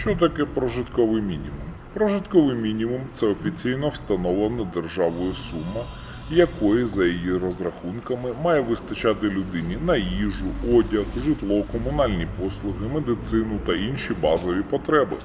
Що таке прожитковий мінімум? Прожитковий мінімум це офіційно встановлена державою сума, якої за її розрахунками має вистачати людині на їжу, одяг, житло, комунальні послуги, медицину та інші базові потреби.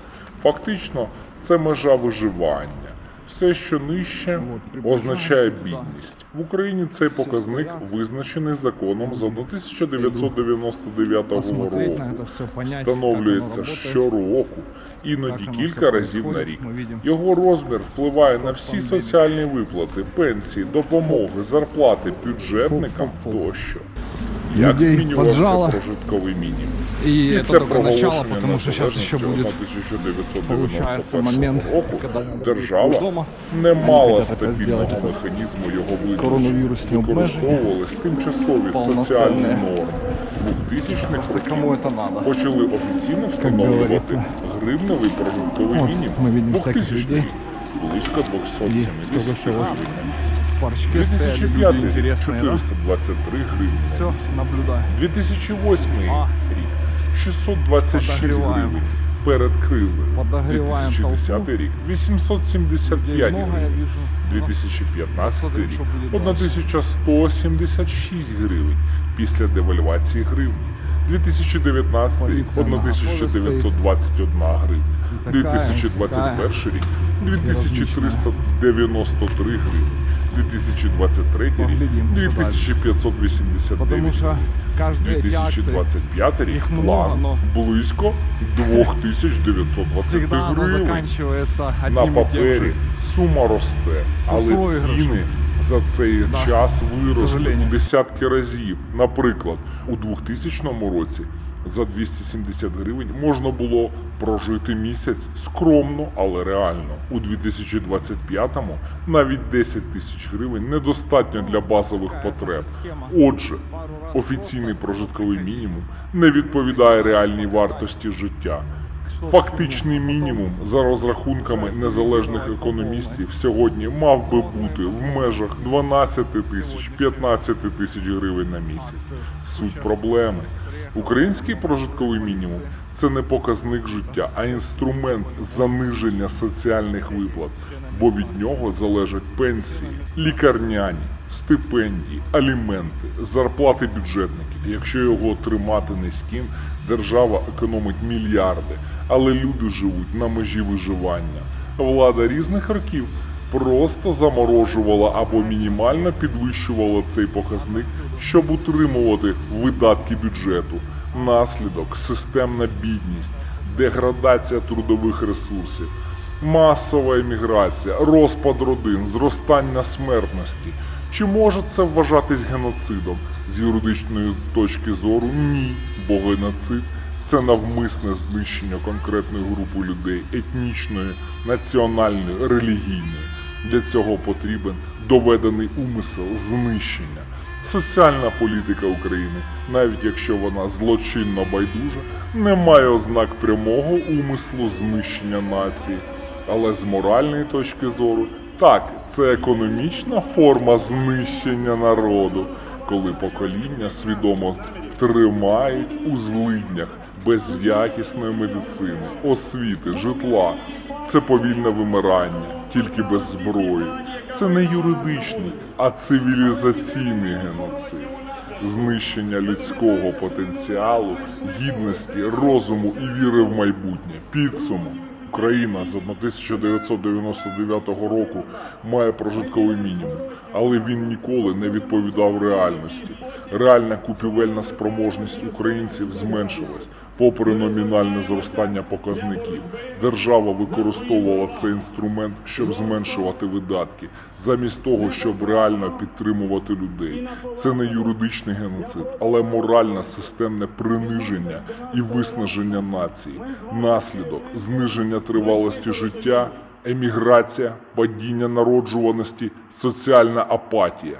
Фактично, це межа виживання. Все, що нижче, означає бідність. В Україні цей показник визначений законом за 1999 посмотреть на року. Встановлюється щороку, іноді кілька разів на рік. Його розмір впливає на всі соціальні виплати, пенсії, допомоги, зарплати бюджетникам тощо. Як Людей поджало. И это Після только начало, потому что сейчас еще будет получается момент, року когда держава дома. не мала стабільного механізму його визначення. Використовувались тимчасові соціальні норми. 2000-х кому років почали офіційно встановлювати гривневий прожитковий мінімум. ми бачимо всяких 2000 людей. близько 270 І гривень на місяць. Стояли 2005 люди интересные, 423 гривні Все, місяць. наблюдай. 2008 А. рік 626 Подогріваємо. гривень перед кризою. Подогріваємо 2010 толпу. рік 875 Много я гривень. вижу. 2015 Посмотрим, рік що буде далі. 1176 гривень після девальвації гривні. 2019 рік Поліція на 1921 гривня. Така, 2021 рік 2393 гривні. 2023 рік. Поглядім, що далі. 2589 Потому что каждая эти акции 2025 рік. план близько 2920 всегда оно гривень. На папері. сума росте, але ціни за цей час виросли у десятки разів. Наприклад, у 2000 році за 270 гривень можна було прожити місяць скромно, але реально. У 2025-му навіть 10 тисяч гривень недостатньо для базових потреб. Отже, офіційний прожитковий мінімум не відповідає реальній вартості життя. Фактичний мінімум за розрахунками незалежних економістів сьогодні мав би бути в межах 12 тисяч 15 тисяч гривень на місяць. Суть проблеми. Український прожитковий мінімум це не показник життя, а інструмент заниження соціальних виплат, бо від нього залежать пенсії, лікарняні, стипендії, аліменти, зарплати бюджетників. Якщо його тримати низьким, держава економить мільярди, але люди живуть на межі виживання. Влада різних років просто заморожувала або мінімально підвищувала цей показник, щоб утримувати видатки бюджету. Наслідок системна бідність, деградація трудових ресурсів, масова еміграція, розпад родин, зростання смертності. Чи може це вважатись геноцидом? З юридичної точки зору ні, бо геноцид це навмисне знищення конкретної групи людей етнічної, національної, релігійної. Для цього потрібен доведений умисел знищення. Соціальна політика України, навіть якщо вона злочинно байдужа, не має ознак прямого умислу знищення нації. Але з моральної точки зору, так, це економічна форма знищення народу, коли покоління свідомо тримають у злиднях без якісної медицини, освіти, житла. Це повільне вимирання, тільки без зброї. Це не юридичний, а цивілізаційний геноцид. Знищення людського потенціалу, гідності, розуму і віри в майбутнє. Підсумок. Україна з 1999 року має прожитковий мінімум, але він ніколи не відповідав реальності. Реальна купівельна спроможність українців зменшилась, попри номінальне зростання показників. Держава використовувала цей інструмент, щоб зменшувати видатки, замість того, щоб реально підтримувати людей. Це не юридичний геноцид, але моральне системне приниження і виснаження нації, наслідок зниження тривалості життя, еміграція, падіння народжуваності, соціальна апатія.